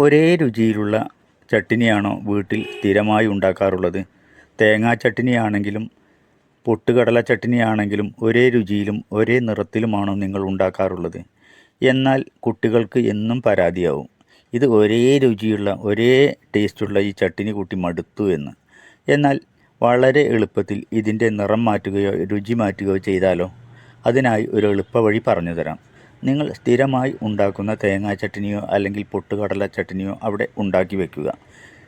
ഒരേ രുചിയിലുള്ള ചട്ടിനിയാണോ വീട്ടിൽ സ്ഥിരമായി ഉണ്ടാക്കാറുള്ളത്? തേങ്ങാ ചട്ടിനിയാണെങ്കിലും പൊട്ടുകടല ചട്ടിനിയാണെങ്കിലും ഒരേ രുചിയിലും ഒരേ നിറത്തിലുമാണോ നിങ്ങൾ ഉണ്ടാക്കാറുള്ളത്? എന്നാൽ കുട്ടികൾക്ക് എന്നും പരാതിയാവും. ഇത് ഒരേ രുചിയുള്ള ഒരേ ടേസ്റ്റുള്ള ഈ ചട്ടിനി കൂട്ടി മടുത്തു എന്ന്. എന്നാൽ വളരെ എളുപ്പത്തിൽ ഇതിന്റെ നിറം മാറ്റുകയോ രുചി മാറ്റുകയോ ചെയ്താലോ? അതിനായി ഒരു എളുപ്പ വഴി പറഞ്ഞു തരാം. നിങ്ങൾ സ്ഥിരമായി ഉണ്ടാക്കുന്ന തേങ്ങാ ചട്ടിനിയോ അല്ലെങ്കിൽ പൊട്ടുകടല ചട്ടിനിയോ അവിടെ ഉണ്ടാക്കി വയ്ക്കുക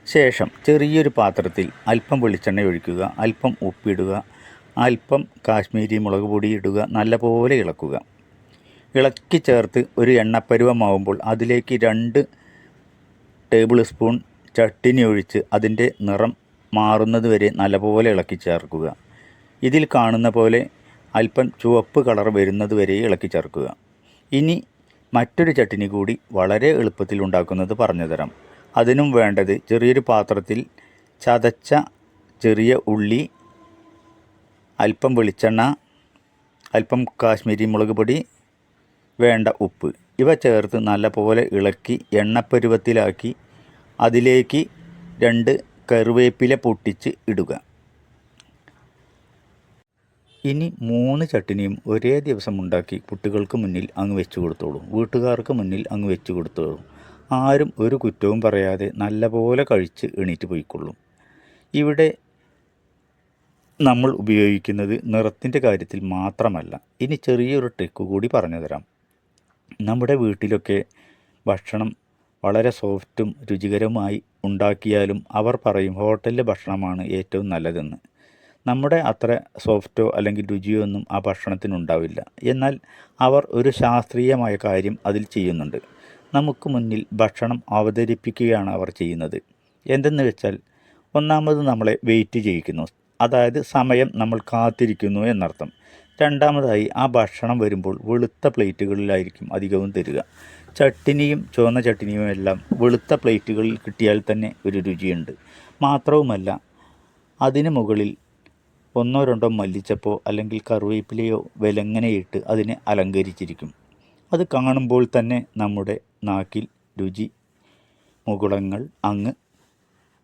ശേഷം ചെറിയൊരു പാത്രത്തിൽ അല്പം വെളിച്ചെണ്ണ ഒഴിക്കുക അല്പം ഉപ്പിടുക അല്പം കാശ്മീരി മുളക് പൊടി ഇടുക നല്ലപോലെ ഇളക്കുക. ഇളക്കി ചേർത്ത് ഒരു എണ്ണപ്പരുവമാവുമ്പോൾ അതിലേക്ക് രണ്ട് ടേബിൾ സ്പൂൺ ചട്ടിനി ഒഴിച്ച് അതിന്റെ നിറം മാറുന്നത് വരെ നല്ലപോലെ ഇളക്കി ചേർക്കുക. ഇതിൽ കാണുന്ന പോലെ അല്പം ചുവപ്പ് കളർ വരുന്നത് വരെ ഇളക്കി ചേർക്കുക. ഇനി മറ്റൊരു ചട്ടിനി കൂടി വളരെ എളുപ്പത്തിൽ ഉണ്ടാക്കുന്നത് പറഞ്ഞുതരാം അതിനും വേണ്ടത് ചെറിയൊരു പാത്രത്തിൽ ചതച്ച ചെറിയ ഉള്ളി അല്പം വെളിച്ചെണ്ണ അല്പം കാശ്മീരി മുളക് പൊടി വേണ്ട ഉപ്പ്. ഇവ ചേർത്ത് നല്ലപോലെ ഇളക്കി എണ്ണപ്പരുവത്തിലാക്കി അതിലേക്ക് രണ്ട് കറിവേപ്പില പൊട്ടിച്ച് ഇടുക. ഇനി മൂന്ന് ചട്ടിനിയും ഒരേ ദിവസം ഉണ്ടാക്കി കുട്ടികൾക്ക് മുന്നിൽ അങ്ങ് വെച്ചു കൊടുത്തോളൂ. വീട്ടുകാർക്ക് മുന്നിൽ അങ്ങ് വെച്ച് കൊടുത്തോളൂ. ആരും ഒരു കുറ്റവും പറയാതെ നല്ലപോലെ കഴിച്ച് എണീറ്റ് പോയിക്കൊള്ളും. ഇവിടെ നമ്മൾ ഉപയോഗിക്കുന്നത് നിറത്തിന്റെ കാര്യത്തിൽ മാത്രമല്ല. ഇനി ചെറിയൊരു ട്രിക്ക് കൂടി പറഞ്ഞു തരാം. നമ്മുടെ വീട്ടിലൊക്കെ ഭക്ഷണം വളരെ സോഫ്റ്റും രുചികരമായി ഉണ്ടാക്കിയാലും അവർ പറയും ഹോട്ടലിലെ ഭക്ഷണമാണ് ഏറ്റവും നല്ലതെന്ന്. നമ്മുടെ അത്ര സോഫ്റ്റോ അല്ലെങ്കിൽ രുചിയോ ഒന്നും ആ ഭക്ഷണത്തിനുണ്ടാവില്ല. എന്നാൽ അവർ ഒരു ശാസ്ത്രീയമായ കാര്യം അതിൽ ചെയ്യുന്നുണ്ട്. നമുക്ക് മുന്നിൽ ഭക്ഷണം അവതരിപ്പിക്കുകയാണ് അവർ ചെയ്യുന്നത്. എന്തെന്ന് വെച്ചാൽ ഒന്നാമത് നമ്മളെ വെയിറ്റ് ചെയ്യിക്കുന്നു. അതായത് സമയം നമ്മൾ കാത്തിരിക്കുന്നു എന്നർത്ഥം. രണ്ടാമതായി ആ ഭക്ഷണം വരുമ്പോൾ വെളുത്ത പ്ലേറ്റുകളിലായിരിക്കും അധികവും തരിക. ചട്ടിനിയും ചുവന്ന ചട്ടിനിയും എല്ലാം വെളുത്ത പ്ലേറ്റുകളിൽ കിട്ടിയാൽ തന്നെ ഒരു രുചിയുണ്ട്. മാത്രവുമല്ല അതിന് മുകളിൽ ഒന്നോ രണ്ടോ മല്ലിച്ചപ്പോ അല്ലെങ്കിൽ കറിവേപ്പിലയോ വിലങ്ങനെയിട്ട് അതിനെ അലങ്കരിച്ചിരിക്കും. അത് കാണുമ്പോൾ തന്നെ നമ്മുടെ നാക്കിൽ രുചി. മുകുളങ്ങൾ അങ്ങ്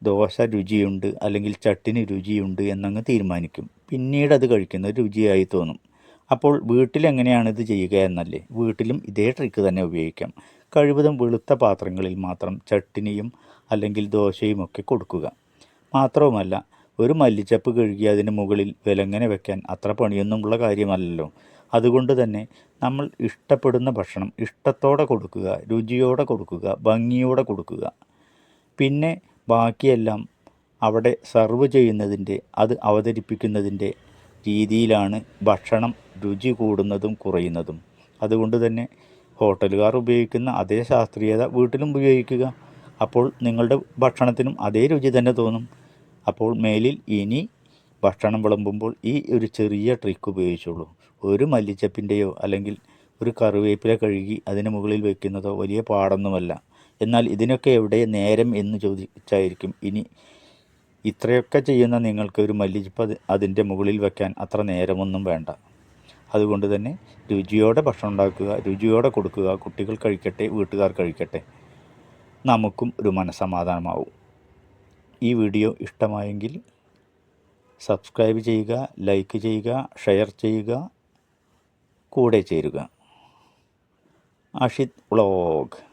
ദോശ രുചിയുണ്ട് അല്ലെങ്കിൽ ചട്ടിന് രുചിയുണ്ട് എന്നങ്ങ് തീരുമാനിക്കും. പിന്നീട് അത് കഴിക്കുന്നത് രുചിയായി തോന്നും. അപ്പോൾ വീട്ടിൽ എങ്ങനെയാണ് ഇത് ചെയ്യുക എന്നല്ലേ? വീട്ടിലും ഇതേ ട്രിക്ക് തന്നെ ഉപയോഗിക്കാം. കഴിവതും വെളുത്ത പാത്രങ്ങളിൽ മാത്രം ചട്ടിനിയും അല്ലെങ്കിൽ ദോശയും ഒക്കെ കൊടുക്കുക. മാത്രവുമല്ല ഒരു മല്ലിച്ചപ്പ് കഴുകി അതിന് മുകളിൽ വിലങ്ങനെ വെക്കാൻ അത്ര പണിയൊന്നുമുള്ള കാര്യമല്ലല്ലോ. അതുകൊണ്ട് തന്നെ നമ്മൾ ഇഷ്ടപ്പെടുന്ന ഭക്ഷണം ഇഷ്ടത്തോടെ കൊടുക്കുക രുചിയോടെ കൊടുക്കുക ഭംഗിയോടെ കൊടുക്കുക. പിന്നെ ബാക്കിയെല്ലാം അവിടെ സർവ് ചെയ്യുന്നതിന്റെ അത് അവതരിപ്പിക്കുന്നതിന്റെ രീതിയിലാണ് ഭക്ഷണം രുചി കൂടുന്നതും കുറയുന്നതും. അതുകൊണ്ട് തന്നെ ഹോട്ടലുകാർ ഉപയോഗിക്കുന്ന അതേ ശാസ്ത്രീയത വീട്ടിലും ഉപയോഗിക്കുക. അപ്പോൾ നിങ്ങളുടെ ഭക്ഷണത്തിനും അതേ രുചി തന്നെ തോന്നും. അപ്പോൾ മേലിൽ ഇനി ഭക്ഷണം വിളമ്പുമ്പോൾ ഈ ഒരു ചെറിയ ട്രിക്ക് ഉപയോഗിച്ചുള്ളൂ ഒരു മല്ലിച്ചപ്പിന്റെയോ അല്ലെങ്കിൽ ഒരു കറിവേപ്പില കഴുകി അതിന് മുകളിൽ വയ്ക്കുന്നതോ വലിയ പാടൊന്നുമല്ല. എന്നാൽ ഇതിനൊക്കെ എവിടെ നേരം എന്ന് ചോദിച്ചായിരിക്കും. ഇനി ഇത്രയൊക്കെ ചെയ്യുന്ന നിങ്ങൾക്ക് ഒരു മല്ലിച്ചപ്പ് അത് അതിന്റെ മുകളിൽ വയ്ക്കാൻ അത്ര നേരമൊന്നും വേണ്ട. അതുകൊണ്ട് തന്നെ രുചിയോടെ ഭക്ഷണം ഉണ്ടാക്കുക രുചിയോടെ കൊടുക്കുക കുട്ടികൾ കഴിക്കട്ടെ വീട്ടുകാർ കഴിക്കട്ടെ. നമുക്കും ഒരു മനസ്സമാധാനമാവും. ഈ വീഡിയോ ഇഷ്ടമായെങ്കിൽ സബ്സ്ക്രൈബ് ചെയ്യുക ലൈക്ക് ചെയ്യുക ഷെയർ ചെയ്യുക കൂടെ ചേരുക. അഷിത് വ്ളോഗ്.